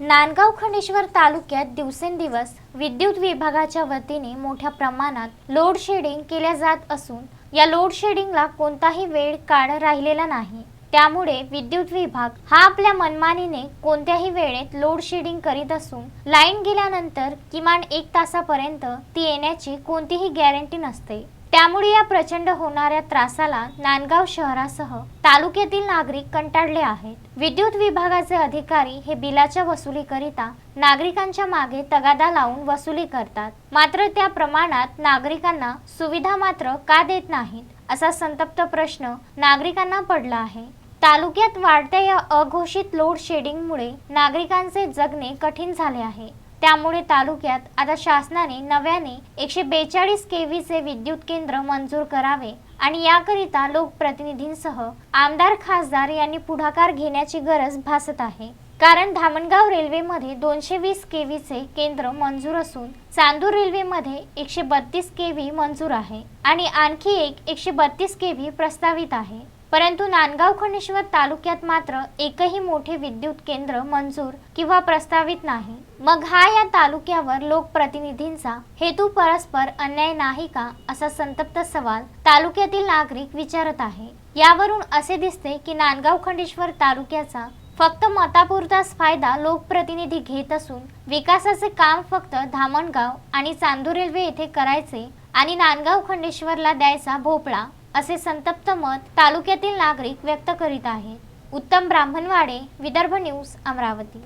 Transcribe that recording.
नांदगाव खंडेश्वर तालुक्यात दिवसेंदिवस विद्युत विभागाच्या वतीने मोठ्या प्रमाणात लोड शेडिंग केल्या जात असून या लोड शेडिंगला कोणताही वेळ काळ राहिलेला नाही. त्यामुळे विद्युत विभाग हा आपल्या मनमानीने कोणत्याही वेळेत लोड शेडिंग करीत असून लाईन गेल्यानंतर किमान एक तासापर्यंत ती येण्याची कोणतीही गॅरंटी नसते. त्यामुळे या प्रचंड होणाऱ्या त्रासाला नांदगाव शहरासह तालुक्यातील नागरिक कंटाळले आहेत. विद्युत विभागाचे अधिकारी हे बिलाच्या वसुलीकरिता नागरिकांच्या मागे तगादा लावून वसुली करतात. मात्र त्या प्रमाणात नागरिकांना सुविधा मात्र का देत नाहीत असा संतप्त प्रश्न नागरिकांना पडला आहे. तालुक्यात वाढत्या या अघोषित लोड शेडिंगमुळे नागरिकांचे जगणे कठीण झाले आहे. त्यामुळे तालुक्यात आता शासनाने नव्याने एकशे बेचाळीस केव्हीचे विद्युत केंद्र मंजूर करावे आणि याकरिता लोकप्रतिनिधींसह आमदार खासदार यांनी पुढाकार घेण्याची गरज भासत आहे. कारण धामणगाव रेल्वेमध्ये दोनशे वीस केव्हीचे केंद्र मंजूर असून चांदूर रेल्वेमध्ये एकशे बत्तीस केव्ही मंजूर आहे आणि आणखी एक एकशे बत्तीस केव्ही प्रस्तावित आहे. परंतु नांदगाव खंडेश्वर तालुक्यात मात्र एकही मोठे विद्युत केंद्र मंजूर किंवा प्रस्तावित नाही. मग हा या तालुक्यावर लोकप्रतिनिधींचा हेतू परस्पर अन्याय नाही का असा संतप्त सवाल तालुक्यातील नागरिक विचारत आहे. यावरून असे दिसते की नांदगाव खंडेश्वर तालुक्याचा फक्त मतापुरताच फायदा लोकप्रतिनिधी घेत असून विकासाचे काम फक्त धामणगाव आणि चांदूर रेल्वे येथे करायचे आणि नांदगाव खंडेश्वरला द्यायचा भोपळा असे संतप्त मत तालुक्यातील नागरिक व्यक्त करीत आहेत. उत्तम ब्राह्मणवाडे विदर्भ न्यूज अमरावती.